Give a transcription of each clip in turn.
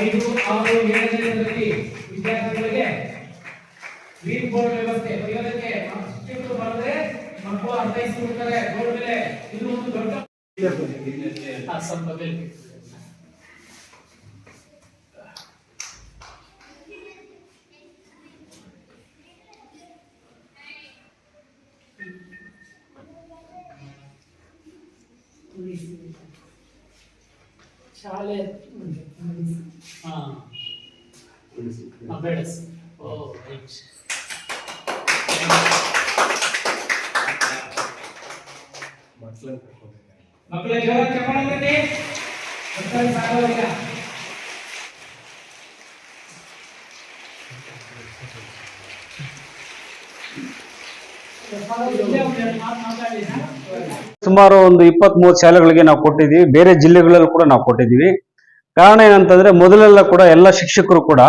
ಐದು ಆರು ಏಳನೇ ವಿದ್ಯಾರ್ಥಿಗಳಿಗೆ ವೀಲ್ ಬೋರ್ಡ್ ವ್ಯವಸ್ಥೆ ಬರೆಯೋದಕ್ಕೆ ಶಿಕ್ಷಕರು ಬರೆದ್ರೆ ಮಕ್ಕಳು ಅರ್ಥೈಸಿಬಿಡ್ತಾರೆ ಬೋರ್ಡ್ ಮೇಲೆ ಇದು ಒಂದು ದೊಡ್ಡ ಆ ಸ್ವಲ್ಪ ಶಾಲೆ ಹಾ ಹಾ, ಬೇಡ ಸರ್. ಓ ರೈಟ್ ಮಕ್ಕಳ ಜೋರ ಚಪ್ಪಾಳೆ ತಟ್ಟಿ. ಮಕ್ಕಳು ಸಾಕಾಗಿಲ್ಲ. ಇಲ್ಲೇ ಒಂದ್ ಎರಡು ಮಾತು ಮಾತಾಡಿ ಸರ್. ಸುಮಾರು ಒಂದು ಇಪ್ಪತ್ತ್ ಮೂರು ಶಾಲೆಗಳಿಗೆ ನಾವು ಕೊಟ್ಟಿದ್ದೀವಿ. ಬೇರೆ ಜಿಲ್ಲೆಗಳಲ್ಲೂ ಕೂಡ ನಾವು ಕೊಟ್ಟಿದ್ದೀವಿ. ಕಾರಣ ಏನಂತಂದ್ರೆ ಮೊದಲೆಲ್ಲ ಕೂಡ ಎಲ್ಲ ಶಿಕ್ಷಕರು ಕೂಡ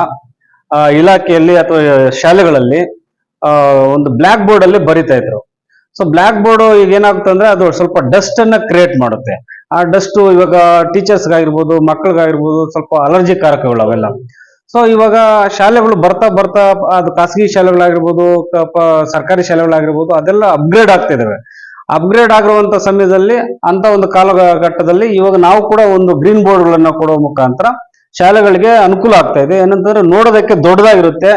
ಇಲಾಖೆಯಲ್ಲಿ ಅಥವಾ ಶಾಲೆಗಳಲ್ಲಿ ಒಂದು ಬ್ಲ್ಯಾಕ್ ಬೋರ್ಡ್ ಅಲ್ಲಿ ಬರಿತಾ ಇದ್ರು. ಸೊ ಬ್ಲ್ಯಾಕ್ ಬೋರ್ಡ್ ಈಗ ಏನಾಗುತ್ತೆ ಅದು ಸ್ವಲ್ಪ ಡಸ್ಟ್ ಅನ್ನ ಕ್ರಿಯೇಟ್ ಮಾಡುತ್ತೆ. ಆ ಡಸ್ಟ್ ಇವಾಗ ಟೀಚರ್ಸ್ ಆಗಿರ್ಬೋದು ಮಕ್ಕಳಿಗಾಗಿರ್ಬೋದು ಸ್ವಲ್ಪ ಅಲರ್ಜಿ ಕಾರಕಗಳು ಅವೆಲ್ಲ. ಸೊ ಇವಾಗ ಶಾಲೆಗಳು ಬರ್ತಾ ಬರ್ತಾ ಅದು ಖಾಸಗಿ ಶಾಲೆಗಳಾಗಿರ್ಬೋದು ಸರ್ಕಾರಿ ಶಾಲೆಗಳಾಗಿರ್ಬೋದು ಅದೆಲ್ಲ ಅಪ್ಗ್ರೇಡ್ ಆಗ್ತಾ ಇದಾವೆ. ಅಪ್ಗ್ರೇಡ್ ಆಗಿರುವಂತ ಸಮಯದಲ್ಲಿ ಅಂತ ಒಂದು ಕಾಲಘಟ್ಟದಲ್ಲಿ ಇವಾಗ ನಾವು ಕೂಡ ಒಂದು ಗ್ರೀನ್ ಬೋರ್ಡ್ ಗಳನ್ನ ಕೊಡುವ ಮುಖಾಂತರ ಶಾಲೆಗಳಿಗೆ ಅನುಕೂಲ ಆಗ್ತಾ ಇದೆ. ಏನಂತಂದ್ರೆ ನೋಡೋದಕ್ಕೆ ದೊಡ್ಡದಾಗಿರುತ್ತೆ.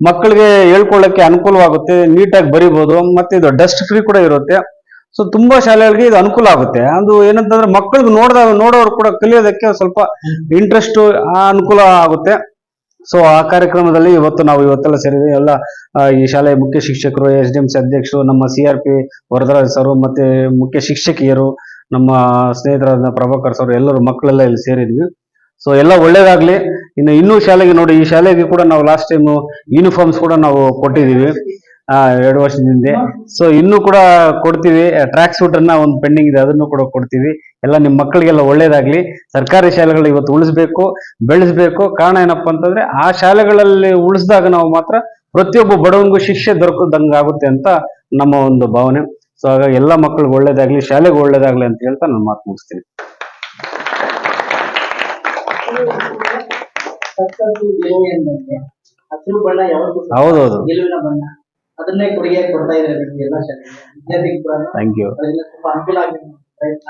ಮಕ್ಕಳಿಗೆ ಹೇಳ್ಕೊಳ್ಳಕ್ಕೆ ಅನುಕೂಲವಾಗುತ್ತೆ. ನೀಟಾಗಿ ಬರಿಬಹುದು ಮತ್ತೆ ಇದು ಡಸ್ಟ್ ಫ್ರೀ ಕೂಡ ಇರುತ್ತೆ. ಸೊ ತುಂಬಾ ಶಾಲೆಗಳಿಗೆ ಇದು ಅನುಕೂಲ ಆಗುತ್ತೆ. ಅದು ಏನಂತಂದ್ರೆ ಮಕ್ಕಳಿಗೆ ನೋಡಿದಾಗ ನೋಡೋರು ಕೂಡ ಕಲಿಯೋದಕ್ಕೆ ಸ್ವಲ್ಪ ಇಂಟ್ರೆಸ್ಟ್ ಅನುಕೂಲ ಆಗುತ್ತೆ. ಸೊ ಆ ಕಾರ್ಯಕ್ರಮದಲ್ಲಿ ಇವತ್ತು ನಾವು ಇವತ್ತೆಲ್ಲ ಸೇರಿದ್ವಿ. ಎಲ್ಲ ಈ ಶಾಲೆಯ ಮುಖ್ಯ ಶಿಕ್ಷಕರು ಎಸ್ ಡಿ ಎಂ ಸಿ ಅಧ್ಯಕ್ಷರು, ನಮ್ಮ C R P Varadaraj sir ಮತ್ತೆ ಮುಖ್ಯ ಶಿಕ್ಷಕಿಯರು, ನಮ್ಮ ಸ್ನೇಹಿತರಾದ ಪ್ರಭಾಕರ್ ಸರ್, ಎಲ್ಲರೂ ಮಕ್ಕಳೆಲ್ಲ ಇಲ್ಲಿ ಸೇರಿದ್ವಿ. ಸೊ ಎಲ್ಲ ಒಳ್ಳೇದಾಗ್ಲಿ. ಇನ್ನು ಇನ್ನೂ ಶಾಲೆಗೆ ನೋಡಿ, ಈ ಶಾಲೆಗೆ ಕೂಡ ನಾವು ಲಾಸ್ಟ್ ಟೈಮ್ ಯೂನಿಫಾರ್ಮ್ಸ್ ಕೂಡ ನಾವು ಕೊಟ್ಟಿದ್ದೀವಿ. ಎರಡು ವರ್ಷದ ಹಿಂದೆ. ಸೊ ಇನ್ನೂ ಕೂಡ ಕೊಡ್ತೀವಿ. ಟ್ರ್ಯಾಕ್ ಸೂಟ್ ಅನ್ನ ಒಂದು ಪೆಂಡಿಂಗ್ ಇದೆ ಅದನ್ನು ಕೂಡ ಕೊಡ್ತೀವಿ. ಎಲ್ಲ ನಿಮ್ಮ ಮಕ್ಕಳಿಗೆಲ್ಲ ಒಳ್ಳೇದಾಗ್ಲಿ. ಸರ್ಕಾರಿ ಶಾಲೆಗಳು ಇವತ್ತು ಉಳಿಸ್ಬೇಕು ಬೆಳೆಸ್ಬೇಕು. ಕಾರಣ ಏನಪ್ಪಾ ಅಂತಂದ್ರೆ ಆ ಶಾಲೆಗಳಲ್ಲಿ ಉಳಿಸಿದಾಗ ನಾವು ಮಾತ್ರ ಪ್ರತಿಯೊಬ್ಬ ಬಡವನಿಗೂ ಶಿಕ್ಷೆ ದೊರಕದಂಗ ಆಗುತ್ತೆ ಅಂತ ನಮ್ಮ ಒಂದು ಭಾವನೆ. ಸೊ ಹಾಗಾಗಿ ಎಲ್ಲ ಮಕ್ಕಳಿಗೆ ಒಳ್ಳೇದಾಗ್ಲಿ ಶಾಲೆಗೆ ಒಳ್ಳೇದಾಗ್ಲಿ ಅಂತ ಹೇಳ್ತಾ ನಾನು ಮಾತು ಮುಗಿಸ್ತೀನಿ. ಹೌದೌದು. ಅದನ್ನೇ ಕೊಡುಗೆ ಕೊಡ್ತಾ ಇದ್ದಾರೆ ನಿಮ್ಗೆ ಎಲ್ಲ ಶಾಲೆ ವಿದ್ಯಾರ್ಥಿಗಳು ಕೂಡ. ಥ್ಯಾಂಕ್ ಯು ಅದರಿಂದ ತುಂಬಾ ಅನುಕೂಲ ಆಗಿ ಪ್ರಯತ್ನ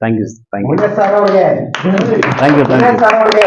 thank you thank you sir ಅವ್ರಿಗೆ. Thank you thank you sir ಅವ್ರಿಗೆ.